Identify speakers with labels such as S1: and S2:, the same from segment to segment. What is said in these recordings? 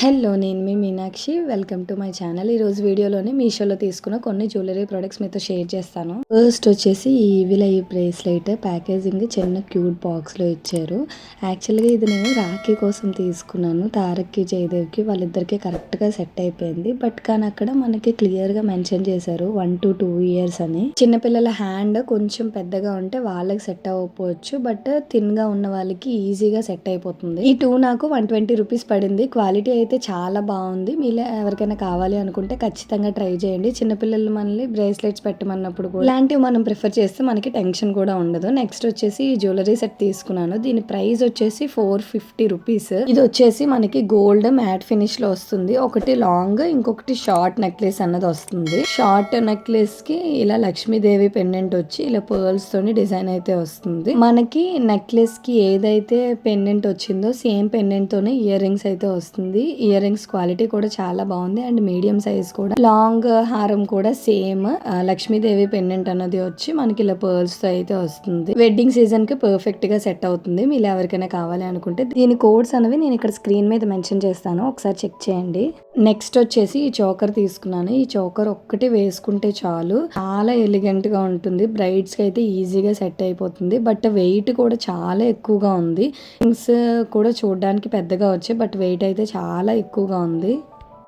S1: Hello నేను మీ Meenakshi. Welcome to my channel. ఈరోజు వీడియోలోనే మీషోలో తీసుకున్న కొన్ని జ్యువెలరీ ప్రొడక్ట్స్ మీతో షేర్ చేస్తాను. ఫస్ట్ వచ్చేసి ఈ ఈవిల్ ఈ బ్రేస్లెట్ ప్యాకేజింగ్ చిన్న క్యూట్ బాక్స్లో ఇచ్చారు. యాక్చువల్గా ఇది నేను రాఖీ కోసం తీసుకున్నాను. తారక్కి జయదేవ్కి వాళ్ళిద్దరికి కరెక్ట్గా సెట్ అయిపోయింది. బట్ కానీ అక్కడ మనకి క్లియర్గా మెన్షన్ చేశారు వన్ టు టూ ఇయర్స్ అని. చిన్నపిల్లల హ్యాండ్ కొంచెం పెద్దగా ఉంటే వాళ్ళకి సెట్ అవ్వకపోవచ్చు. బట్ థిన్గా ఉన్న వాళ్ళకి ఈజీగా సెట్ అయిపోతుంది. ఈ టూ నాకు వన్ ట్వంటీ రూపీస్ పడింది. క్వాలిటీ అయితే చాలా బాగుంది. మీలో ఎవరికైనా కావాలి అనుకుంటే ఖచ్చితంగా ట్రై చేయండి. చిన్నపిల్లలు మనల్ని బ్రేస్లెట్స్ పెట్టమన్నప్పుడు కూడా ఇలాంటివి మనం ప్రిఫర్ చేస్తే మనకి టెన్షన్ కూడా ఉండదు. నెక్స్ట్ వచ్చేసి ఈ జ్యువెలరీ సెట్ తీసుకున్నాను. దీని ప్రైస్ వచ్చేసి ఫోర్ ఫిఫ్టీ రూపీస్. ఇది వచ్చేసి మనకి గోల్డ్ మ్యాట్ ఫినిష్లో వస్తుంది. ఒకటి లాంగ్ ఇంకొకటి షార్ట్ నెక్లెస్ అన్నది వస్తుంది. షార్ట్ నెక్లెస్కి ఇలా లక్ష్మీదేవి పెండెంట్ వచ్చి ఇలా పర్ల్స్ తోని డిజైన్ అయితే వస్తుంది. మనకి నెక్లెస్కి ఏదైతే పెండెంట్ వచ్చిందో సేమ్ పెండెంట్ తోనే ఇయర్ రింగ్స్ అయితే వస్తుంది. ఇయర్ రింగ్స్ క్వాలిటీ కూడా చాలా బాగుంది. అండ్ మీడియం సైజ్ కూడా. లాంగ్ హారం కూడా సేమ్. లక్ష్మీదేవి పెండెంట్ అన్నది వచ్చి మనకి ఇలా పర్ల్స్తో అయితే వస్తుంది. వెడ్డింగ్ సీజన్కి పర్ఫెక్ట్గా సెట్ అవుతుంది. మీరు ఎవరికైనా కావాలి అనుకుంటే దీని కోడ్స్ అనేవి నేను ఇక్కడ స్క్రీన్ మీద మెన్షన్ చేస్తాను. ఒకసారి చెక్ చేయండి. నెక్స్ట్ వచ్చేసి ఈ చోకర్ తీసుకున్నాను. ఈ చోకర్ ఒక్కటి వేసుకుంటే చాలు. చాలా ఎలిగెంట్గా ఉంటుంది. బ్రైడ్స్కి అయితే ఈజీగా సెట్ అయిపోతుంది. బట్ వెయిట్ కూడా చాలా ఎక్కువగా ఉంది. రింగ్స్ కూడా చూడడానికి పెద్దగా వచ్చాయి. బట్ వెయిట్ అయితే చాలా ఎక్కువగా ఉంది.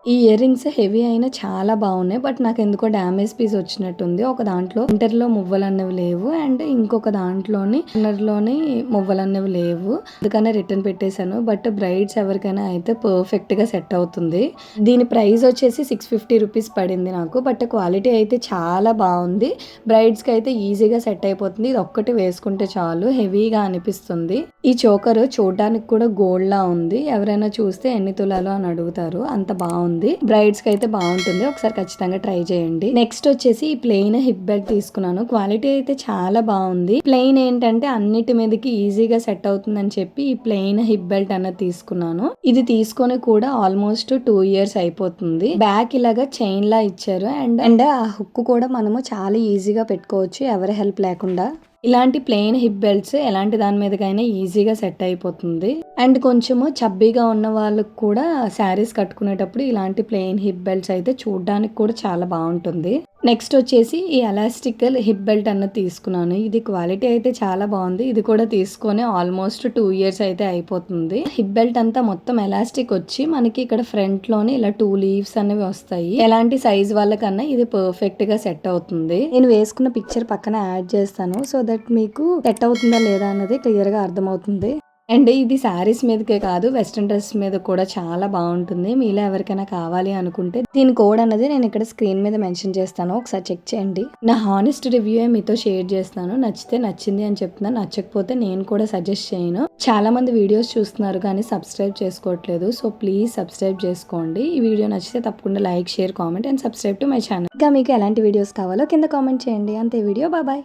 S1: ఈ ఇయర్ రింగ్స్ హెవీ అయినా చాలా బాగున్నాయి బట్ నాకు ఎందుకో డ్యామేజ్ పీస్ వచ్చినట్టుంది. ఒక దాంట్లో ఇంటర్లో మువ్వలు అనేవి లేవు అండ్ ఇంకొక దాంట్లోని లోని మువ్వలు అనేవి లేవు. అందుకనే రిటర్న్ పెట్టేశాను బట్ బ్రైడ్స్ ఎవరికైనా అయితే పర్ఫెక్ట్గా సెట్ అవుతుంది. దీని ప్రైస్ వచ్చేసి సిక్స్ ఫిఫ్టీ రూపీస్ పడింది నాకు బట్ క్వాలిటీ అయితే చాలా బాగుంది. బ్రైడ్స్కి అయితే ఈజీగా సెట్ అయిపోతుంది ఇది ఒక్కటి వేసుకుంటే చాలు హెవీగా అనిపిస్తుంది. ఈ చోకర్ చూడడానికి కూడా గోల్డ్ లా ఉంది ఎవరైనా చూస్తే ఎన్ని తులాలు అని అడుగుతారు అంత బాగుంది. బ్రైడ్స్కి అయితే బాగుంటుంది. ఒకసారి ఖచ్చితంగా ట్రై చేయండి. నెక్స్ట్ వచ్చేసి ఈ ప్లెయిన్ హిప్ బెల్ట్ తీసుకున్నాను. క్వాలిటీ అయితే చాలా బాగుంది. ప్లెయిన్ ఏంటంటే అన్నిటి మీదకి ఈజీగా సెట్ అవుతుందని చెప్పి ఈ ప్లెయిన్ హిప్ బెల్ట్ అన్నది తీసుకున్నాను. ఇది తీసుకొని కూడా ఆల్మోస్ట్ టూ ఇయర్స్ అయిపోతుంది. బ్యాక్ ఇలాగా చైన్ లా ఇచ్చారు. అండ్ అండ్ ఆ హుక్ కూడా మనము చాలా ఈజీగా పెట్టుకోవచ్చు. ఎవరి హెల్ప్ లేకుండా. ఇలాంటి ప్లెయిన్ హిప్ బెల్ట్స్ ఎలాంటి దాని మీదకైనా ఈజీగా సెట్ అయిపోతుంది. అండ్ కొంచెము చబ్బీగా ఉన్న వాళ్ళకి కూడా శారీస్ కట్టుకునేటప్పుడు ఇలాంటి ప్లెయిన్ హిప్ బెల్ట్స్ అయితే చూడడానికి కూడా చాలా బాగుంటుంది. నెక్స్ట్ వచ్చేసి ఈ ఎలాస్టికల్ హిప్ బెల్ట్ అన్నది తీసుకున్నాను. ఇది క్వాలిటీ అయితే చాలా బాగుంది. ఇది కూడా తీసుకొని ఆల్మోస్ట్ టూ ఇయర్స్ అయితే అయిపోతుంది. హిప్ బెల్ట్ అంతా మొత్తం ఎలాస్టిక్ వచ్చి మనకి ఇక్కడ ఫ్రంట్లోనే ఇలా టూ లీవ్స్ అనేవి వస్తాయి. ఎలాంటి సైజ్ వాళ్ళకన్నా ఇది పర్ఫెక్ట్గా సెట్ అవుతుంది. నేను వేసుకున్న పిక్చర్ పక్కన యాడ్ చేస్తాను. సో దట్ మీకు సెట్ అవుతుందా లేదా అన్నది క్లియర్గా అర్థమవుతుంది. అండ్ ఇది శారీస్ మీదకే కాదు వెస్ట్రన్ డ్రెస్ మీద కూడా చాలా బాగుంటుంది. మీలో ఎవరికైనా కావాలి అనుకుంటే దీని కోడ్ అన్నది నేను ఇక్కడ స్క్రీన్ మీద మెన్షన్ చేస్తాను. ఒకసారి చెక్ చేయండి. నా హానెస్ట్ రివ్యూ మీతో షేర్ చేస్తాను. నచ్చితే నచ్చింది అని చెప్తున్నాను నచ్చకపోతే నేను కూడా సజెస్ట్ చేయను. చాలా మంది వీడియోస్ చూస్తున్నారు కానీ సబ్స్క్రైబ్ చేసుకోవట్లేదు. సో ప్లీజ్ సబ్స్క్రైబ్ చేసుకోండి. ఈ వీడియో నచ్చితే తప్పకుండా like share comment and subscribe to my channel. ఇంకా మీకు ఎలాంటి వీడియోస్ కావాలో కింద కామెంట్ చేయండి. అంతే వీడియో. బాయ్.